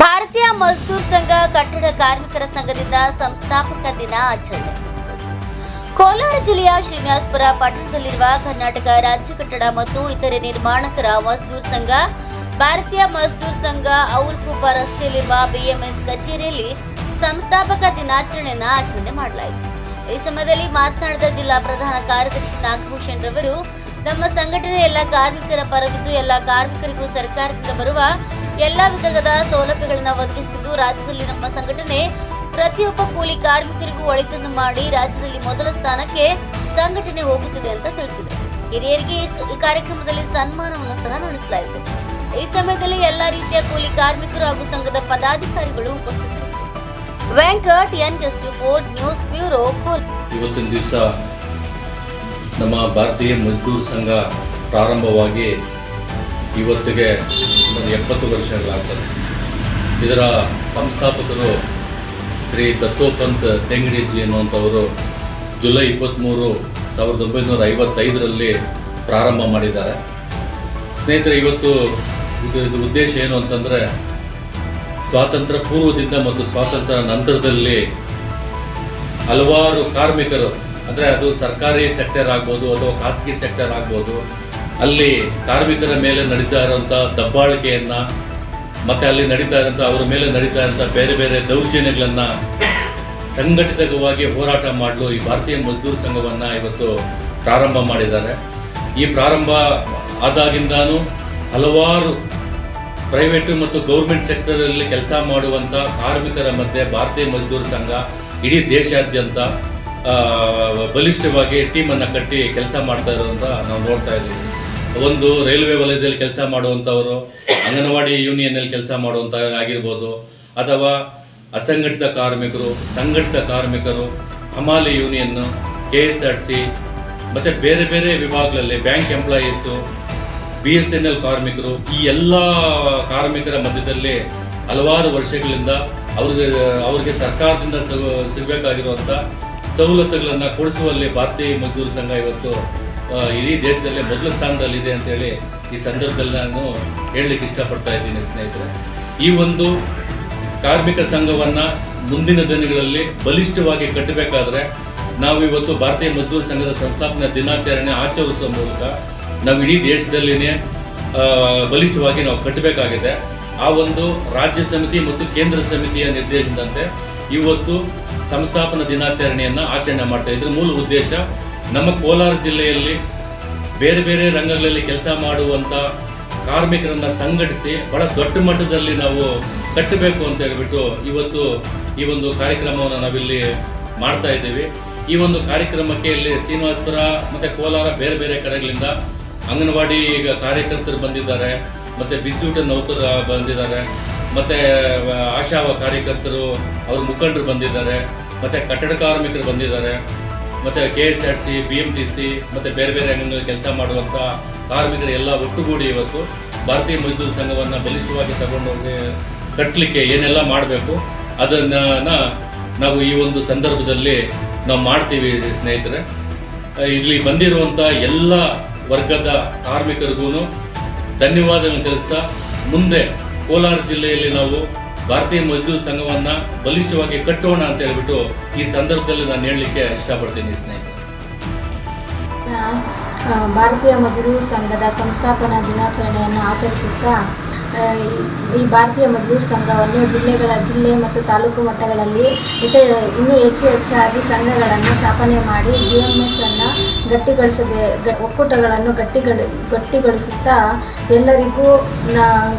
ಭಾರತೀಯ ಮಜ್ದೂರ್ ಸಂಘ ಕಟ್ಟಡ ಕಾರ್ಮಿಕರ ಸಂಘದಿಂದ ಸಂಸ್ಥಾಪಕ ದಿನ ಆಚರಣೆ. ಕೋಲಾರ ಜಿಲ್ಲೆಯ ಶ್ರೀನಿವಾಸಪುರ ಪಟ್ಟಣದಲ್ಲಿರುವ ಕರ್ನಾಟಕ ರಾಜ್ಯ ಕಟ್ಟಡ ಮತ್ತು ಇತರೆ ನಿರ್ಮಾಣಕರ ಮಜ್ದೂರ್ ಸಂಘ, ಭಾರತೀಯ ಮಜ್ದೂರ್ ಸಂಘ ಔರ್ಕೂಪ ರಸ್ತೆಯಲ್ಲಿರುವ ಬಿಎಂಎಸ್ ಕಚೇರಿಯಲ್ಲಿ ಸಂಸ್ಥಾಪಕ ದಿನಾಚರಣೆಯನ್ನು ಆಚರಣೆ ಮಾಡಲಾಯಿತು. ಈ ಸಮಯದಲ್ಲಿ ಮಾತನಾಡಿದ ಜಿಲ್ಲಾ ಪ್ರಧಾನ ಕಾರ್ಯದರ್ಶಿ ನಾಗಭೂಷಣ್ ರವರು, ನಮ್ಮ ಸಂಘಟನೆ ಎಲ್ಲ ಕಾರ್ಮಿಕರ ಪರವಿದ್ದು ಎಲ್ಲ ಕಾರ್ಮಿಕರಿಗೂ ಸರ್ಕಾರದಿಂದ ಬರುವ ಎಲ್ಲ ವಿಧದ ಸೌಲಭ್ಯಗಳನ್ನು ಒದಗಿಸುತ್ತಿದ್ದು ರಾಜ್ಯದಲ್ಲಿ ನಮ್ಮ ಸಂಘಟನೆ ಪ್ರತಿಯೊಬ್ಬ ಕೂಲಿ ಕಾರ್ಮಿಕರಿಗೂ ಒಳಿತನ್ನು ಮಾಡಿ ರಾಜ್ಯದಲ್ಲಿ ಮೊದಲ ಸ್ಥಾನಕ್ಕೆ ಸಂಘಟನೆ ಹೋಗುತ್ತಿದೆ ಅಂತ ತಿಳಿಸಿದರು. ಹಿರಿಯರಿಗೆ ಈ- ಕಾರ್ಯಕ್ರಮದಲ್ಲಿ ಸನ್ಮಾನವನ್ನು ಸಹ ನಡೆಸಲಾಯಿತು. ಈ ಸಮಯದಲ್ಲಿ ಎಲ್ಲಾ ರೀತಿಯ ಕೂಲಿ ಕಾರ್ಮಿಕರು ಹಾಗೂ ಸಂಘದ ಪದಾಧಿಕಾರಿಗಳು ಉಪಸ್ಥಿತರಿದ್ದರು. Venkat, N S four, news bureau ಇವತ್ತಿನ ದಿವಸ ನಮ್ಮ ಭಾರತೀಯ ಮಜ್ದೂರ್ ಸಂಘ ಪ್ರಾರಂಭವಾಗಿ ಇವತ್ತಿಗೆ ಒಂದು ಎಪ್ಪತ್ತು ವರ್ಷಗಳಾಗ್ತದೆ ಇದರ ಸಂಸ್ಥಾಪಕರು ಶ್ರೀ ದತ್ತೋಪಂತ್ ತೆಂಗಡಿಜಿ ಅನ್ನುವಂಥವರು ಜುಲೈ ಇಪ್ಪತ್ತ್ಮೂರು ಸಾವಿರದ ಒಂಬೈನೂರ ಐವತ್ತೈದರಲ್ಲಿ ಪ್ರಾರಂಭ ಮಾಡಿದ್ದಾರೆ. ಸ್ನೇಹಿತರೆ, ಇವತ್ತು ಇದು ಇದು ಉದ್ದೇಶ ಏನು ಅಂತಂದರೆ, ಸ್ವಾತಂತ್ರ್ಯ ಪೂರ್ವದಿಂದ ಮತ್ತು ಸ್ವಾತಂತ್ರ್ಯ ನಂತರದಲ್ಲಿ ಹಲವಾರು ಕಾರ್ಮಿಕರು, ಅಂದರೆ ಅದು ಸರ್ಕಾರಿ ಸೆಕ್ಟರ್ ಆಗ್ಬೋದು ಅಥವಾ ಖಾಸಗಿ ಸೆಕ್ಟರ್ ಆಗ್ಬೋದು ಅಲ್ಲಿ ಕಾರ್ಮಿಕರ ಮೇಲೆ ನಡೀತಾ ಇರುವಂಥ ದಬ್ಬಾಳಿಕೆಯನ್ನು, ಮತ್ತು ಅಲ್ಲಿ ನಡೀತಾ ಇರೋಂಥ ಅವರ ಮೇಲೆ ನಡೀತಾ ಇರೋಂಥ ಬೇರೆ ಬೇರೆ ದೌರ್ಜನ್ಯಗಳನ್ನು ಸಂಘಟಿತವಾಗಿ ಹೋರಾಟ ಮಾಡಲು ಈ ಭಾರತೀಯ ಮಜ್ದೂರ್ ಸಂಘವನ್ನು ಇವತ್ತು ಪ್ರಾರಂಭ ಮಾಡಿದ್ದಾರೆ. ಈ ಪ್ರಾರಂಭ ಆದಾಗಿಂದಾನು ಹಲವಾರು ಪ್ರೈವೇಟು ಮತ್ತು ಗೌರ್ಮೆಂಟ್ ಸೆಕ್ಟರಲ್ಲಿ ಕೆಲಸ ಮಾಡುವಂಥ ಕಾರ್ಮಿಕರ ಮಧ್ಯೆ ಭಾರತೀಯ ಮಜ್ದೂರ್ ಸಂಘ ಇಡೀ ದೇಶಾದ್ಯಂತ ಬಲಿಷ್ಠವಾಗಿ ಟೀಮನ್ನು ಕಟ್ಟಿ ಕೆಲಸ ಮಾಡ್ತಾ ಇರೋದಂತ ನಾವು ನೋಡ್ತಾ ಇದ್ದೀವಿ. ಒಂದು ರೈಲ್ವೆ ವಲಯದಲ್ಲಿ ಕೆಲಸ ಮಾಡುವಂಥವರು ಅಂಗನವಾಡಿ ಯೂನಿಯನ್ನಲ್ಲಿ ಕೆಲಸ ಮಾಡುವಂಥ ಆಗಿರ್ಬೋದು, ಅಥವಾ ಅಸಂಘಟಿತ ಕಾರ್ಮಿಕರು, ಸಂಘಟಿತ ಕಾರ್ಮಿಕರು, ಹಮಾಲಿ union K S R C ಮತ್ತು ಬೇರೆ ಬೇರೆ ವಿಭಾಗಗಳಲ್ಲಿ bank employees B S N L ಕಾರ್ಮಿಕರು, ಈ ಎಲ್ಲ ಕಾರ್ಮಿಕರ ಮಧ್ಯದಲ್ಲಿ ಹಲವಾರು ವರ್ಷಗಳಿಂದ ಅವ್ರಿಗೆ ಅವ್ರಿಗೆ ಸರ್ಕಾರದಿಂದ ಸಿಗು- ಸಿಗಬೇಕಾಗಿರುವಂಥ ಸವಲತ್ತುಗಳನ್ನು ಕೊಡಿಸುವಲ್ಲಿ ಭಾರತೀಯ ಮಜ್ದೂರ್ ಸಂಘ ಇವತ್ತು ಇಡೀ ದೇಶದಲ್ಲೇ ಮೊದಲ ಸ್ಥಾನದಲ್ಲಿದೆ ಅಂತೇಳಿ ಈ ಸಂದರ್ಭದಲ್ಲಿ ನಾನು ಹೇಳಲಿಕ್ಕೆ ಇಷ್ಟಪಡ್ತಾ ಇದ್ದೀನಿ ಸ್ನೇಹಿತರೆ. ಈ ಒಂದು ಕಾರ್ಮಿಕ ಸಂಘವನ್ನ ಮುಂದಿನ ದಿನಗಳಲ್ಲಿ ಬಲಿಷ್ಠವಾಗಿ ಕಟ್ಟಬೇಕಾದ್ರೆ ನಾವು ಇವತ್ತು ಭಾರತೀಯ ಮಜ್ದೂರ್ ಸಂಘದ ಸಂಸ್ಥಾಪನಾ ದಿನಾಚರಣೆ ಆಚರಿಸುವ ಮೂಲಕ ನಾವು ಇಡೀ ದೇಶದಲ್ಲಿನೇ ಬಲಿಷ್ಠವಾಗಿ ನಾವು ಕಟ್ಟಬೇಕಾಗಿದೆ. ಆ ಒಂದು ರಾಜ್ಯ ಸಮಿತಿ ಮತ್ತು ಕೇಂದ್ರ ಸಮಿತಿಯ ನಿರ್ದೇಶನದಂತೆ ಇವತ್ತು ಸಂಸ್ಥಾಪನಾ ದಿನಾಚರಣೆಯನ್ನ ಆಚರಣೆ ಮಾಡ್ತಾ ಇದ್ರ. ಮೂಲ ಉದ್ದೇಶ ನಮ್ಮ ಕೋಲಾರ ಜಿಲ್ಲೆಯಲ್ಲಿ ಬೇರೆ ಬೇರೆ ರಂಗಗಳಲ್ಲಿ ಕೆಲಸ ಮಾಡುವಂಥ ಕಾರ್ಮಿಕರನ್ನು ಸಂಘಟಿಸಿ ಬಹಳ ದೊಡ್ಡ ಮಟ್ಟದಲ್ಲಿ ನಾವು ಕಟ್ಟಬೇಕು ಅಂತ ಹೇಳ್ಬಿಟ್ಟು ಇವತ್ತು ಈ ಒಂದು ಕಾರ್ಯಕ್ರಮವನ್ನು ನಾವಿಲ್ಲಿ ಮಾಡ್ತಾ ಇದ್ದೀವಿ. ಈ ಒಂದು ಕಾರ್ಯಕ್ರಮಕ್ಕೆ ಇಲ್ಲಿ ಶ್ರೀನಿವಾಸಪುರ ಮತ್ತು ಕೋಲಾರ ಬೇರೆ ಬೇರೆ ಕಡೆಗಳಿಂದ ಅಂಗನವಾಡಿ ಈಗ ಕಾರ್ಯಕರ್ತರು ಬಂದಿದ್ದಾರೆ, ಮತ್ತು ಬಿಸಿಯೂಟ ನೌಕರ ಬಂದಿದ್ದಾರೆ, ಮತ್ತು ಆಶಾ ಕಾರ್ಯಕರ್ತರು, ಅವ್ರ ಮುಖಂಡರು ಬಂದಿದ್ದಾರೆ, ಮತ್ತು ಕಟ್ಟಡ ಕಾರ್ಮಿಕರು ಬಂದಿದ್ದಾರೆ. ಮತ್ತೆ K S R C B M T C ಮತ್ತೆ ಬೇರೆ ಬೇರೆ ರಂಗಗಳಲ್ಲಿ ಕೆಲಸ ಮಾಡುವಂತ ಕಾರ್ಮಿಕರೆಲ್ಲ ಒಟ್ಟುಗೂಡಿ ಇವತ್ತು ಭಾರತೀಯ ಮಜದೂರ್ ಸಂಘವನ್ನ ಬಲಿಷ್ಠವಾಗಿ ತಗೊಂಡೋಗಿ ಕಟ್ಟಲಿಕ್ಕೆ ಏನೆಲ್ಲ ಮಾಡಬೇಕು, ಅದನ್ನ ನಾವು ಈ ಒಂದು ಸಂದರ್ಭದಲ್ಲಿ ನಾವು ಮಾಡ್ತೀವಿ ಸ್ನೇಹಿತರೆ. ಇಲ್ಲಿ ಬಂದಿರುವಂತ ಎಲ್ಲ ವರ್ಗದ ಕಾರ್ಮಿಕರಿಗೂ ಧನ್ಯವಾದಗಳನ್ನು ತಿಳಿಸ್ತಾ, ಮುಂದೆ ಕೋಲಾರ ಜಿಲ್ಲೆಯಲ್ಲಿ ನಾವು ಭಾರತೀಯ ಮಜ್ದೂರ್ ಸಂಘವನ್ನ ಬಲಿಷ್ಠವಾಗಿ ಕಟ್ಟೋಣ ಅಂತ ಹೇಳ್ಬಿಟ್ಟು ಈ ಸಂದರ್ಭದಲ್ಲಿ ನಾನು ಹೇಳಲಿಕ್ಕೆ ಇಷ್ಟಪಡ್ತೀನಿ ಸ್ನೇಹಿತರೆ. ಭಾರತೀಯ ಮಜ್ದೂರ್ ಸಂಘದ ಸಂಸ್ಥಾಪನಾ ದಿನಾಚರಣೆಯನ್ನು ಆಚರಿಸುತ್ತಾ ಈ- ಭಾರತೀಯ ಮಜ್ದೂರ್ ಸಂಘವನ್ನು ಜಿಲ್ಲೆಗಳ, ಜಿಲ್ಲೆ ಮತ್ತು ತಾಲೂಕು ಮಟ್ಟಗಳಲ್ಲಿ ವಿಷಯ ಇನ್ನೂ ಹೆಚ್ಚು ಹೆಚ್ಚಾಗಿ ಸಂಘಗಳನ್ನು ಸ್ಥಾಪನೆ ಮಾಡಿ ಬಿ ಎಂ ಎಸ್ ಅನ್ನು ಗಟ್ಟಿಗೊಳಿಸಬೇ ಒಕ್ಕೂಟಗಳನ್ನು ಗಟ್ಟಿಗಡಿ, ಗಟ್ಟಿಗೊಳಿಸುತ್ತಾ ಎಲ್ಲರಿಗೂ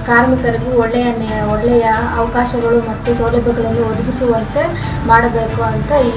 ಕಾರ್ಮಿಕರಿಗೂ ಒಳ್ಳೆಯ ಒಳ್ಳೆಯ ಅವಕಾಶಗಳು ಮತ್ತು ಸೌಲಭ್ಯಗಳನ್ನು ಒದಗಿಸುವಂತೆ ಮಾಡಬೇಕು ಅಂತ ಈ